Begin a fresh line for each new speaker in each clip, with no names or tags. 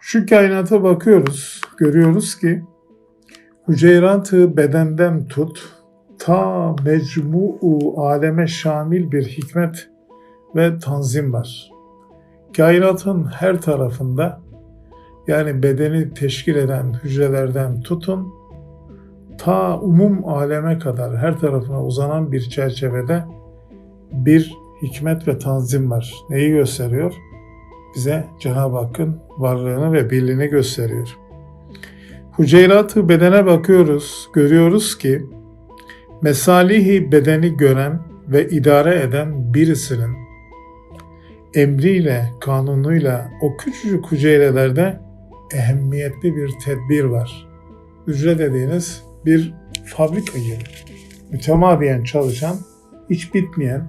Şu kainata bakıyoruz, görüyoruz ki hüceyratı bedenden tut, ta mecmuu aleme şamil bir hikmet ve tanzim var. Kainatın her tarafında yani bedeni teşkil eden hücrelerden tutun, ta umum aleme kadar her tarafına uzanan bir çerçevede bir hikmet ve tanzim var. Neyi gösteriyor? Bize Cenab-ı Hakk'ın varlığını ve birliğini gösteriyor. Hüceyrat-ı bedene bakıyoruz, görüyoruz ki mesalihi bedeni gören ve idare eden birisinin emriyle, kanunuyla o küçücük hücrelerde ehemmiyetli bir tedbir var. Hücre dediğiniz bir fabrika gibi. Mütemadiyen çalışan, hiç bitmeyen,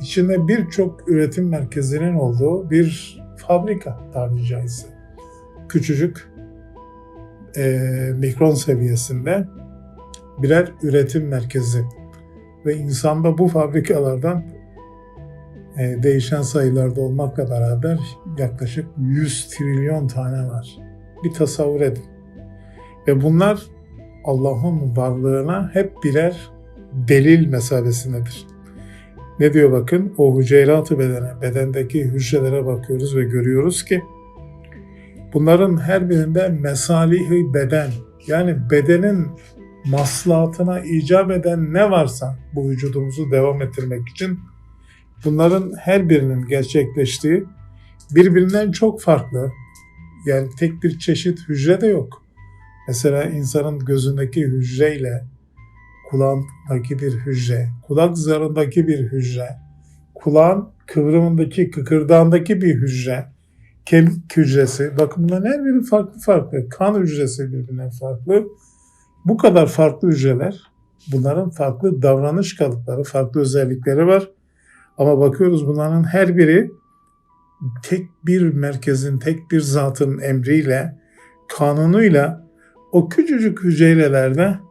içinde birçok üretim merkezinin olduğu bir fabrika tabiri caizse. Küçücük e, mikron seviyesinde birer üretim merkezi ve insanda bu fabrikalardan e, değişen sayılarda olmakla beraber yaklaşık 100 trilyon tane var. Bir tasavvur edin. Ve bunlar Allah'ın varlığına hep birer delil mesabesindedir. Ne diyor bakın? O hüceyratı bedene, bedendeki hücrelere bakıyoruz ve görüyoruz ki bunların her birinde mesalihi beden yani bedenin maslahatına icap eden ne varsa bu vücudumuzu devam ettirmek için bunların her birinin gerçekleştiği birbirinden çok farklı yani tek bir çeşit hücre de yok. Mesela insanın gözündeki hücreyle kulağındaki bir hücre, kulak zarındaki bir hücre, kulağın kıvrımındaki, kıkırdağındaki bir hücre, kemik hücresi, bakın bunların her biri farklı farklı, kan hücresi birbirinden farklı. Bu kadar farklı hücreler, bunların farklı davranış kalıpları, farklı özellikleri var. Ama bakıyoruz bunların her biri tek bir merkezin, tek bir zatın emriyle, kanunuyla o küçücük hücrelerde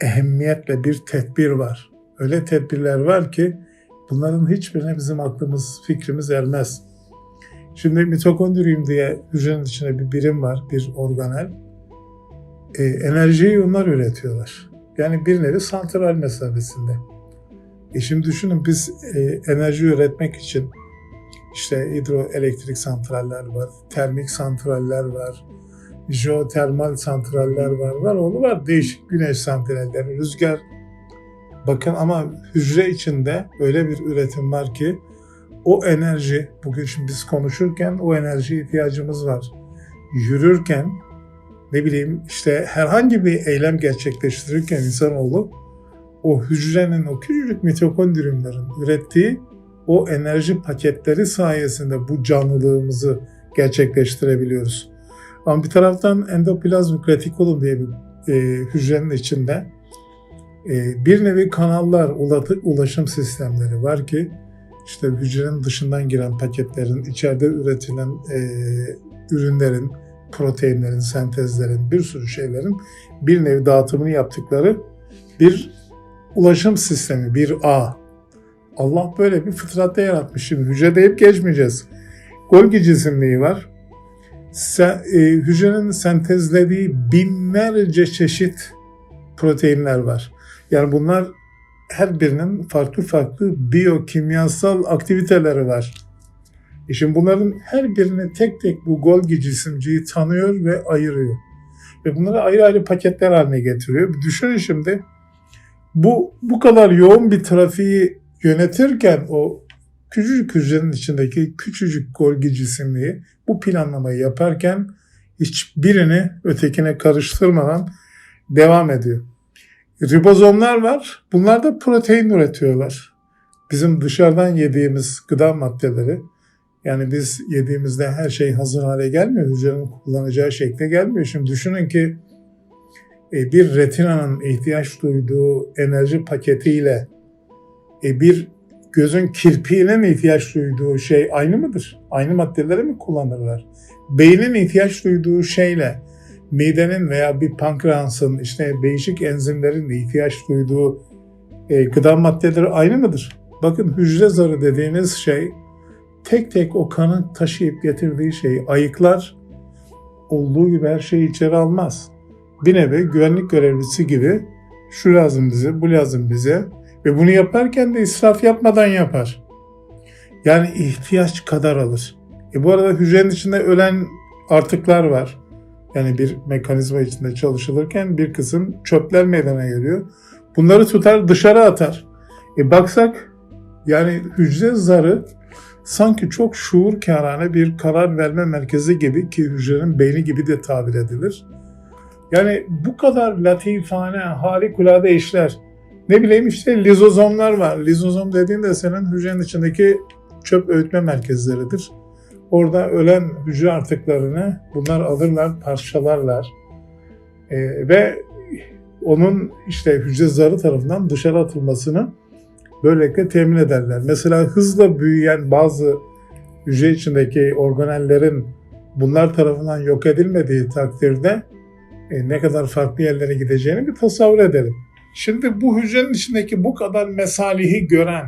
ehemmiyetle bir tedbir var. Öyle tedbirler var ki bunların hiçbirine bizim aklımız, fikrimiz ermez. Şimdi mitokondriyum diye hücrenin içinde bir birim var, bir organel. E, enerjiyi onlar üretiyorlar. Yani bir nevi santral mesafesinde. E şimdi düşünün biz e, enerji üretmek için işte hidroelektrik santraller var, termik santraller var, jeotermal santraller var, var oğlu var. Değişik güneş santralleri, rüzgar. Bakın ama hücre içinde öyle bir üretim var ki o enerji, bugün şimdi biz konuşurken o enerji ihtiyacımız var. Yürürken, ne bileyim işte herhangi bir eylem gerçekleştirirken insanoğlu o hücrenin, o küçücük mitokondriyumların ürettiği o enerji paketleri sayesinde bu canlılığımızı gerçekleştirebiliyoruz. Ama bir taraftan endoplazmik retikulum diye bir e, hücrenin içinde e, bir nevi kanallar, ulaşım sistemleri var ki işte hücrenin dışından giren paketlerin, içeride üretilen e, ürünlerin, proteinlerin, sentezlerin, bir sürü şeylerin bir nevi dağıtımını yaptıkları bir ulaşım sistemi, bir ağ. Allah böyle bir fıtratta yaratmış. Şimdi hücre deyip geçmeyeceğiz. Golgi cisimliği var se, e, hücrenin sentezlediği binlerce çeşit proteinler var. Yani bunlar her birinin farklı farklı biyokimyasal aktiviteleri var. E şimdi bunların her birini tek tek bu Golgi cisimciyi tanıyor ve ayırıyor. Ve bunları ayrı ayrı paketler haline getiriyor. Bir düşünün şimdi bu bu kadar yoğun bir trafiği yönetirken o küçücük hücrenin içindeki küçücük Golgi cisimliği bu planlamayı yaparken hiçbirini ötekine karıştırmadan devam ediyor. Ribozomlar var. Bunlar da protein üretiyorlar. Bizim dışarıdan yediğimiz gıda maddeleri yani biz yediğimizde her şey hazır hale gelmiyor. Hücrenin kullanacağı şekilde gelmiyor. Şimdi düşünün ki e, bir retinanın ihtiyaç duyduğu enerji paketiyle e, bir gözün kirpiğine mi ihtiyaç duyduğu şey aynı mıdır? Aynı maddeleri mi kullanırlar? Beynin ihtiyaç duyduğu şeyle midenin veya bir pankreasın işte değişik enzimlerin ihtiyaç duyduğu e, gıda maddeleri aynı mıdır? Bakın hücre zarı dediğiniz şey tek tek o kanı taşıyıp getirdiği şeyi ayıklar. olduğu gibi her şeyi içeri almaz. Bir nevi güvenlik görevlisi gibi şu lazım bize, bu lazım bize ve bunu yaparken de israf yapmadan yapar. Yani ihtiyaç kadar alır. E bu arada hücrenin içinde ölen artıklar var. Yani bir mekanizma içinde çalışılırken bir kısım çöpler meydana geliyor. Bunları tutar dışarı atar. E baksak yani hücre zarı sanki çok şuur kârane bir karar verme merkezi gibi ki hücrenin beyni gibi de tabir edilir. Yani bu kadar latifane, harikulade işler. Ne bileyim işte lizozomlar var. Lizozom dediğin de senin hücrenin içindeki çöp öğütme merkezleridir. Orada ölen hücre artıklarını bunlar alırlar, parçalarlar. Ee, ve onun işte hücre zarı tarafından dışarı atılmasını böylelikle temin ederler. Mesela hızla büyüyen bazı hücre içindeki organellerin bunlar tarafından yok edilmediği takdirde e, ne kadar farklı yerlere gideceğini bir tasavvur edelim. Şimdi bu hücrenin içindeki bu kadar mesalihi gören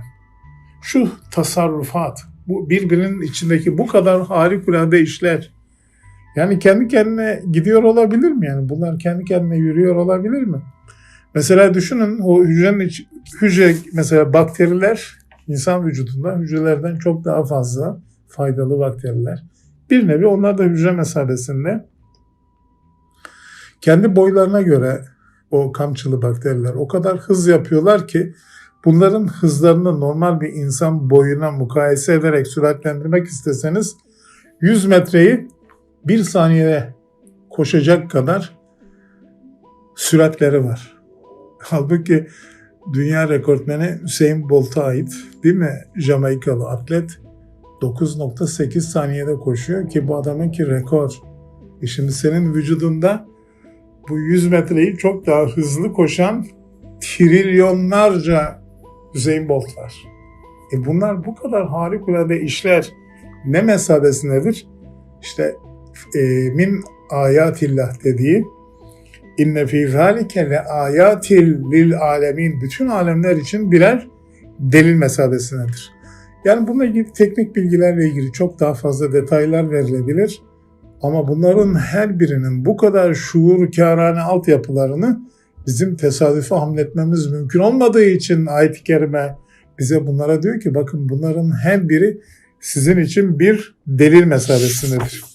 şu tasarrufat, bu birbirinin içindeki bu kadar harikulade işler yani kendi kendine gidiyor olabilir mi? Yani bunlar kendi kendine yürüyor olabilir mi? Mesela düşünün o hücrenin iç, hücre mesela bakteriler insan vücudunda hücrelerden çok daha fazla faydalı bakteriler. Bir nevi onlar da hücre mesabesinde kendi boylarına göre o kamçılı bakteriler o kadar hız yapıyorlar ki bunların hızlarını normal bir insan boyuna mukayese ederek süratlendirmek isteseniz 100 metreyi bir saniyede koşacak kadar süratleri var. Halbuki dünya rekortmeni Hüseyin Bolt'a ait değil mi? Jamaikalı atlet 9.8 saniyede koşuyor ki bu adamınki rekor. E şimdi senin vücudunda bu 100 metreyi çok daha hızlı koşan trilyonlarca Hüseyin Bolt var. E bunlar bu kadar harikulade işler ne mesabesindedir? İşte e, min ayatillah dediği inne fî zâlike le ayatil lil alemin bütün alemler için birer delil mesabesindedir. Yani bununla ilgili teknik bilgilerle ilgili çok daha fazla detaylar verilebilir. Ama bunların her birinin bu kadar şuurkârane altyapılarını bizim tesadüfe hamletmemiz mümkün olmadığı için ayet-i kerime bize bunlara diyor ki bakın bunların her biri sizin için bir delil mesabesindedir.